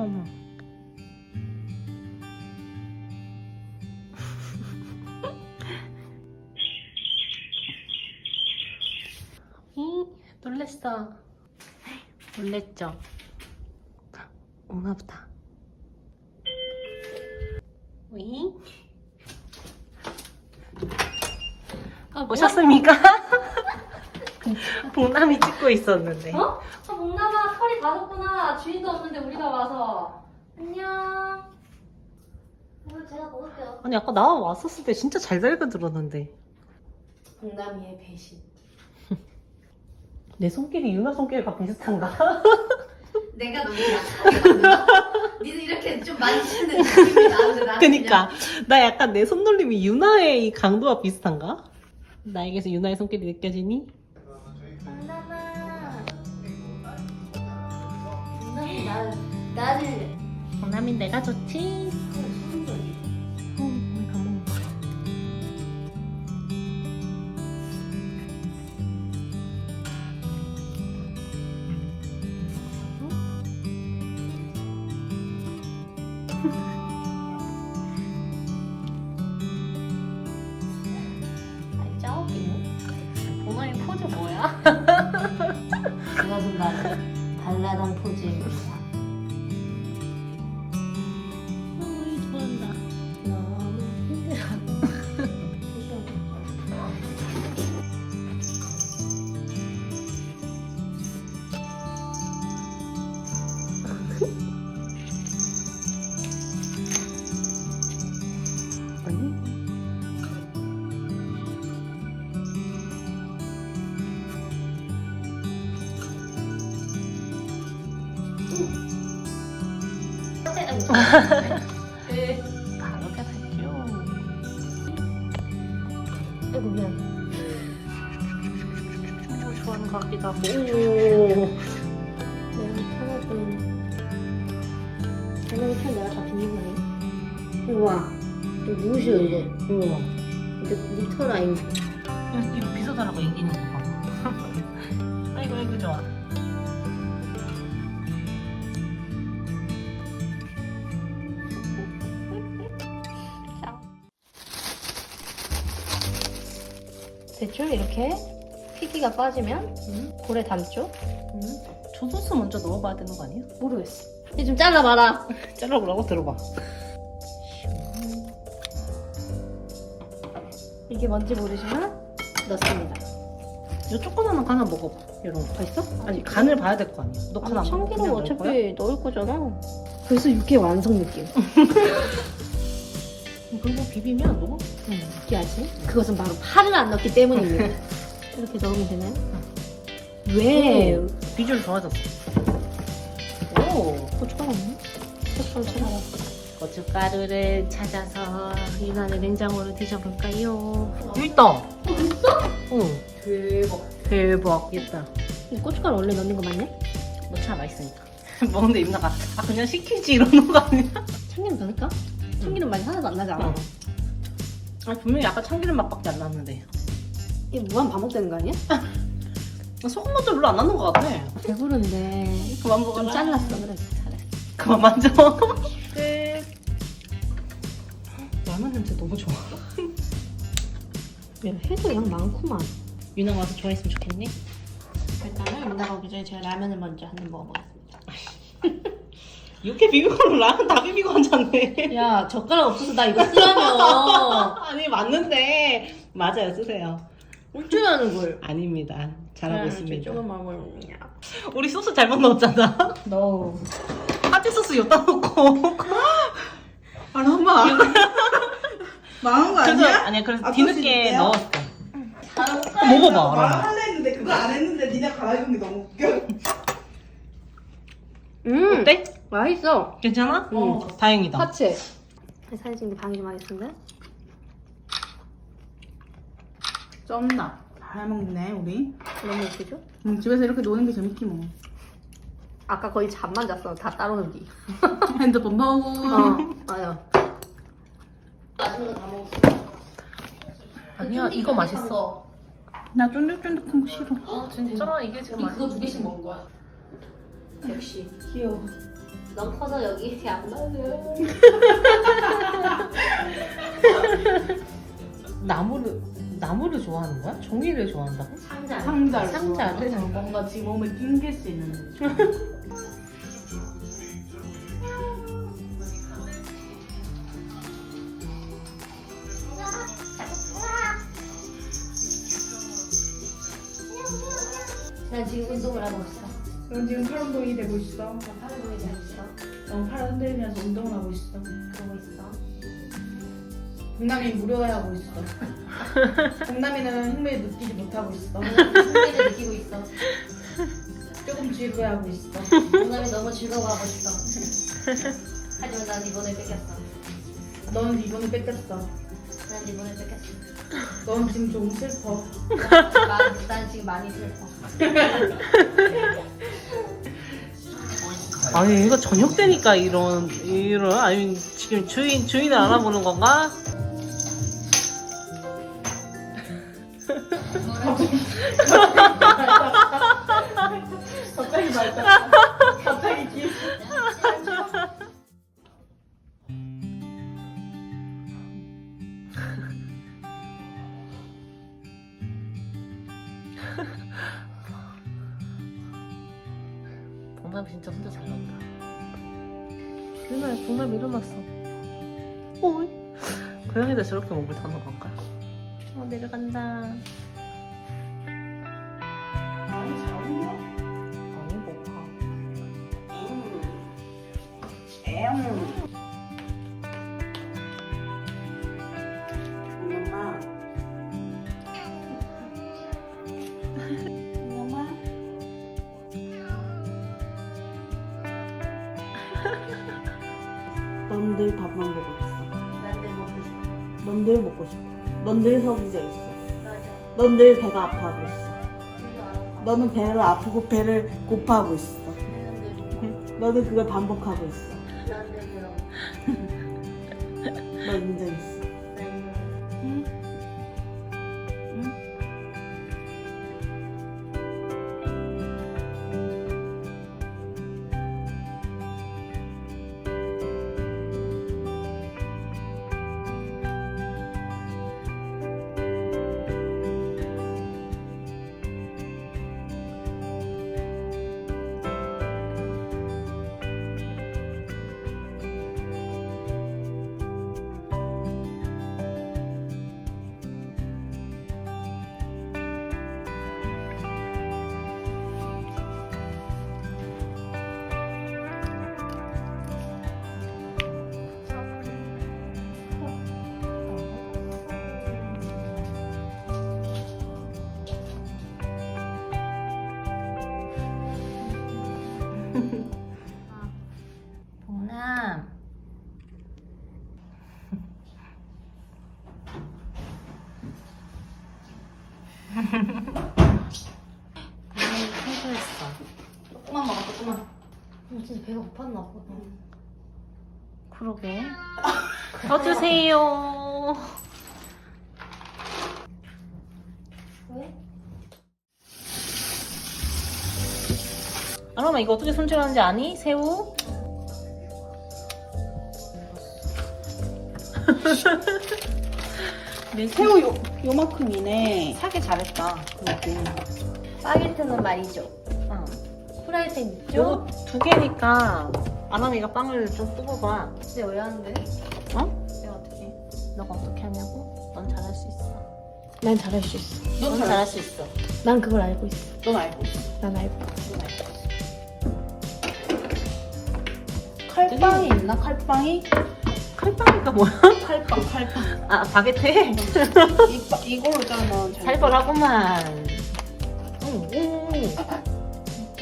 어머. 이 놀랬어. 놀랬죠? 오나 보다. 위. 아, 오셨습니까? 봉남이 찍고 있었는데. 어? 아, 목나마 털이 다졌구나. 주인도 없는데 우리가 와서. 안녕. 이거 제가 먹을게요. 아니 아까 나 왔었을 때 진짜 잘 달겨들었는데 목나미의 배신. 내 손길이 유나 손길과 비슷한가? 내가 너무 약하게 만든다. 니는 이렇게 좀 만지는 느낌이 나는데 나는 그니까 나 약간 내 손놀림이 유나의 이 강도와 비슷한가? 나에게서 유나의 손길이 느껴지니? 나 나를 봉남이 내가 좋지? 어. 봉남이 포즈 뭐야? 그것은 바로 발라당 포즈입니다. 네. 바로 가볼게요 아이고 미안. 오, 좋아하는 것 같기도 하고 오. 내가 편하군. 장난이 편 내가 다 비는 거네. 우와. 이거 누구시여 이제? 우와 이거 리터 라인. 이거 비서다라고 이기는 거 봐. 아이고 아이고 좋아. 대충 이렇게 피기가 빠지면 응? 볼에 담죠? 응? 저 소스 먼저 넣어봐야 되는 거 아니야? 모르겠어. 이제 좀 잘라봐라. 잘라보라고 들어봐. 이게 뭔지 모르지만 넣습니다. 이 조그마한 거 하나 먹어봐. 이런 거. 맛있어? 아니 간을 봐야 될 거 아니야. 너 간안 보고 참기름 어차피 거야? 넣을 거잖아. 벌써 육회 완성 느낌. 그리고 비비면 녹아. 느끼하지? 그것은 바로 파를 안 넣기 때문입니다. 이렇게 넣으면 되나요? 왜? 오, 비주얼 좋아졌어. 오. 고춧가루 없네? 고춧가루 찾아봐. 고춧가루를 찾아서 유난의 냉장고를 뒤져볼까요? 여기 있다. 있어? 응. 대박. 대박. 있다. 이 고춧가루 원래 넣는 거 맞냐? 뭐차 맛있으니까. 먹는데 입 나가. 아 그냥 시키지 이러는 거 아니야? 참기름 더 넣을까? 참기름 맛이 하나도 안 나잖아. 어. 아 분명히 약간 참기름 맛밖에 안 나는데. 이게 무한 반복되는 거 아니야? 소금 맛도 별로 안 나는 것 같아. 배부른데 그만 먹어. 좀 잘랐어 그래 잘했어. 그만 만져. 끝. 라면 냄새 너무 좋아. 야, 해도 양 많구만. 유나 와서 좋아했으면 좋겠니? 일단은 이따가 오기 전에 제가 라면을 먼저 한 입 먹어보겠습니다. 이렇게 비비고 라면 다 비비고 앉았네. 야 젓가락 없어서 나 이거 쓰라며. 아니 맞는데 맞아요 쓰세요. 울줄하는 걸. 아닙니다. 잘하고 있습니다. 조금만. 우리 소스 잘못 넣었잖아. 너. 파티 소스 여기다 넣고. 아, 엄마. 망한 거 그래서 아니야? 그래서 아, 뒤늦게 그러시는데요? 넣었어. 먹어봐. 라면. 말할래 했는데 그거 안 했는데 니네 갈아입은 게 너무 웃겨. 음. 어때? 맛있어. 괜찮아? 응. 어, 다행이다. 파채. 사진 찍는 방해 좀 하겠습니다. 썸나. 잘 먹네, 우리. 너무 웃기죠? 음, 집에서 이렇게 노는 게 재밌지 뭐. 아까 거의 잠만 잤어. 다 따로 놀기. 핸드폰 보고. 어, 맞아. 맛있는 거다 먹었어. 아니야 이거 맛있어. 나 쫀득쫀득한 거 싫어. 아 진짜 이게 제일 그거 두 개씩 먹은 거야. 역시. 귀여워. 넌 커서 여기 안 맞아. 나무를 나무를 좋아하는 거야? 종이를 좋아한다고? 상자. 상자를 상자를? 좋아하고 뭔가 지금 몸에 낑길 수 있는 난 지금 운동을 하고 있어. 넌 지금 팔 운동이 되고 있어 나 팔을 보이지 않았어. 넌팔 흔들면서 운동을 하고 있어 그러고 있어. 동남이 무료해하고 있어 동남이는 흥미를 느끼지 못하고 있어 흥미를 느끼고 있어. 조금 지루해하고 있어 동남이 너무 즐거워하고 있어. 하지만 난 이번에 뺏겼어. 너는 이번에 뺏겼어 난 이번에 뺏겼어. 넌 지금 좀 슬퍼 난, 난, 난 지금 많이 슬퍼. 아니 이거 저녁 때니까 이런 이런 아니 지금 주인 주인을 알아보는 건가? 동남이 진짜 혼자 잘 논다. 유나야 동남이 일어났어. 어이? 고양이도 저렇게 목을 타는 건가? 어 내려간다. 넌늘 밥만 보고 있어. 난내 먹고 싶어. 넌늘 먹고 싶어. 넌늘 서기져 있어. 맞아. 넌늘 배가 아파하고 있어. 알아. 너는 배를 아프고 배를 고파하고 있어. 늘 먹고. 너는 그걸 반복하고 있어. 난늘 그럼. 너 인정 있어. 동남이 청소했어. 조금만 먹어 조금만 어, 진짜 배가 고팠나 보다. 그러게. 떠주세요. 왜? 아람아 이거 어떻게 손질하는지 아니? 새우? 새우 요, 요만큼이네 사기 잘했다 그렇게 바게트는 말이죠. 응. 프라이팬 있죠? 요거 두 개니까 아람이가 빵을 좀 뽑아봐. 근데 왜 하는데? 어? 내가 어떻게? 해? 너가 어떻게 하냐고? 넌 잘할 수 있어. 난 잘할 수 있어. 넌 잘할 수 있어. 난 그걸 알고 있어. 넌 알고 있어 난 알고. 넌 알고 있어 칼빵이 있나 칼빵이? 칼빵이가 뭐야? 칼빵 칼빵 아 바게트? 이, 이걸로 짜면 잘 살벌하구만. 응, 오.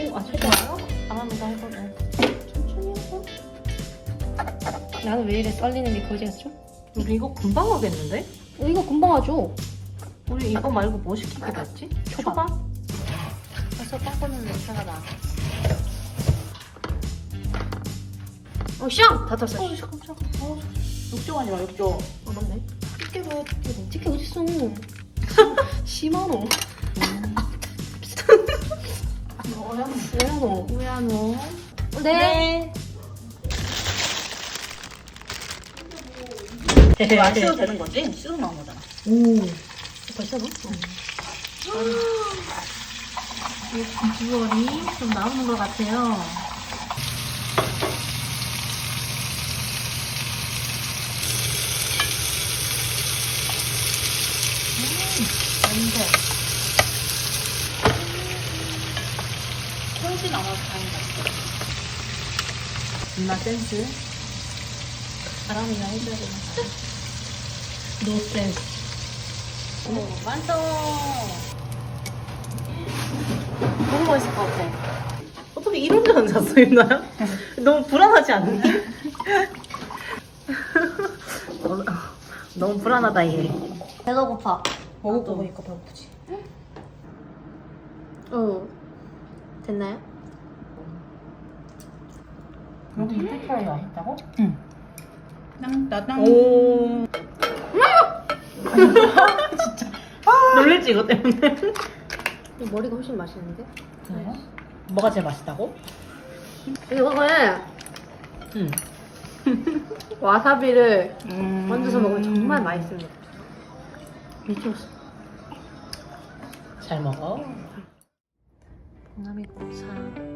오, 아, 살벌해요? 아람이가 해보래. 천천히 해봐. 나는 왜 이래 썰리는 게 거지 같죠? 우리 이거 금방 하겠는데? 어, 이거 금방 하죠. 우리 이거 말고 뭐 시키기로 했지? 초밥? 벌써 빵 꽂는 냄새가 나. 어, 시험! 다 탔어. 어, 잠깐, 잠깐. 어, 욕조 아니라 욕조. 어, 맞네. 찍게 봐, 찍게 봐. 찍게 어딨어? 10만원. 뭐야? 뭐야, 뭐야, 너. 네. 네. 뭐 이거 네. 안 씌워도 되는 거지? 씌로 나온 거잖아. 오. 벌써 봐? 이 비주얼이 좀 나오는 것 같아요. 냄새. 손씨 나와서 다행이다. 존나 센스. 바람이나 해줘야 되나? 노 센스. 오, 완성! 너무 맛있을 것 같아. 어떻게 이런 줄 잤어, 있나요? 너무 불안하지 않니? 어, 너무 불안하다, 얘. 배가 고파. 먹을 거 보니까 배고프지. 어. 됐나요? 여기 인테리어에 맛있다고? 땅, 따당. 오. 진짜. 놀랬지, 이거 때문에. 이 머리가 훨씬 맛있는데? 뭐가 제일 맛있다고? 이거는 응. 와사비를 음. 얹어서 먹으면 정말 맛있습니다. 미쳤어. 잘 먹어. 보남이 고사.